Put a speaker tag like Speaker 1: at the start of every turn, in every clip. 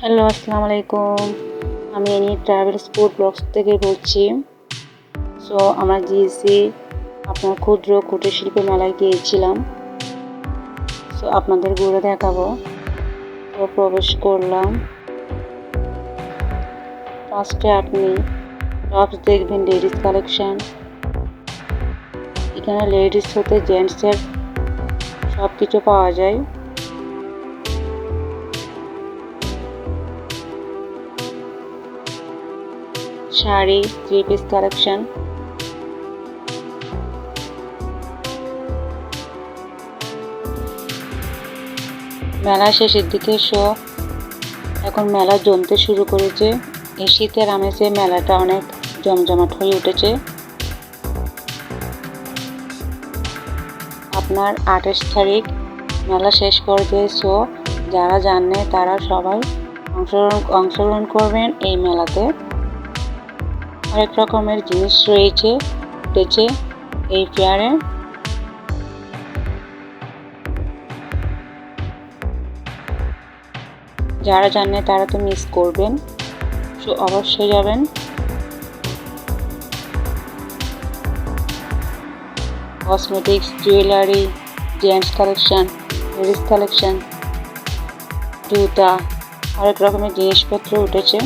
Speaker 1: Hello, আসসালামু আলাইকুম। আমি এনি ট্রাভেল স্পোর্ট ব্লগস থেকে বলছি। সো আমরা গিয়েছি আপনার ক্ষুদ্র কুটির শিল্প মেলায় গিয়েছিলাম। সো আপনাদের ঘুরে দেখাবো। তো, প্রবেশ করলাম। ফার্স্টে আপনি টপস দেখবেন লেডিস কালেকশান এখানে লেডিস হতে জেন্টসের সব কিছু পাওয়া যায়। শাড়ি থ্রি পিস কালেকশন মেলা শেষের দিকে শো। এখন মেলা জমতে শুরু করেছে। এই শীতের আমেজে মেলাটা অনেক জমজমাট হয়ে উঠেছে। আপনার আঠাশ তারিখ মেলা শেষ পর্যায়ে শো। যারা জানে তারা সবাই অংশগ্রহণ অংশগ্রহণ করবেন এই মেলাতে। অনেক রকমের জিনিস রয়েছে, উঠেছে এই ফেয়ারে যারা জানে তারা তো মিস করবেন সো অবশ্যই যাবেন। Cosmetics jewellery gents collection ladies collection জুতা অনেক রকমের জিনিসপত্র উঠেছে।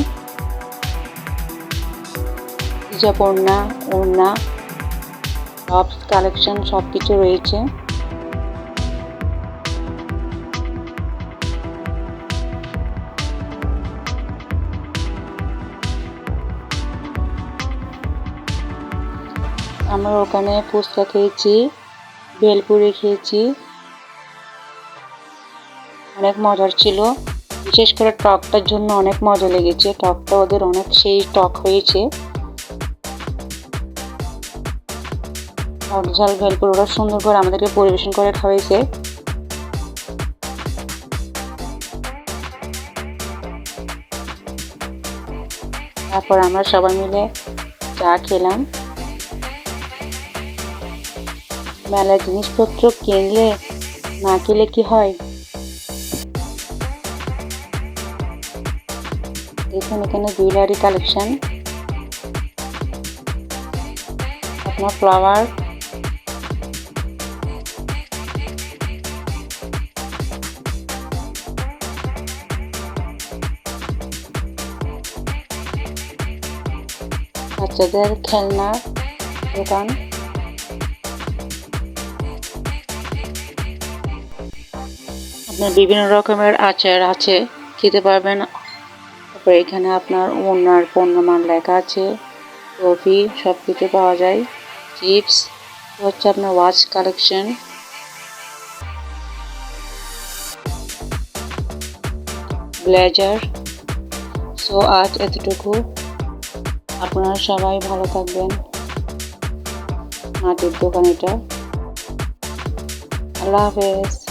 Speaker 1: হিজাব ওড়না ওড়না টপস কালেকশন সব কিছু রয়েছে। আমরা ওখানে ফুচকা খেয়েছি, বেলপুরি খেয়েছি। অনেক মজার ছিল। বিশেষ করে টকটার জন্য অনেক মজা লেগেছে। টকটা ওদের অনেক, সেই টক হয়েছে। ঝাল ভেলপুর ওরা সুন্দর করে আমাদেরকে পরিবেশন করে খাওয়াইছে। তারপর আমরা সবাই মিলে চা খেলাম। মেলার জিনিসপত্র কিনলে না কিনলে কি হয়? দেখুন, এখানে জুয়েলারি কালেকশন আপনার ফ্লাওয়ার বাচ্চাদের খেলনার দোকান। আপনার বিভিন্ন রকমের আচার আছে, খেতে পারবেন। তারপরে এখানে আপনার ওনার পণ্যমান লেখা আছে টফি সব কিছু পাওয়া যায়। চিপস হচ্ছে আপনার ওয়াচ কালেকশন। ব্লেজার। সো আজ এতটুকু। আপনারা সবাই ভালো থাকবেন। মাটির দোকান এটা। আল্লাহ হাফেজ।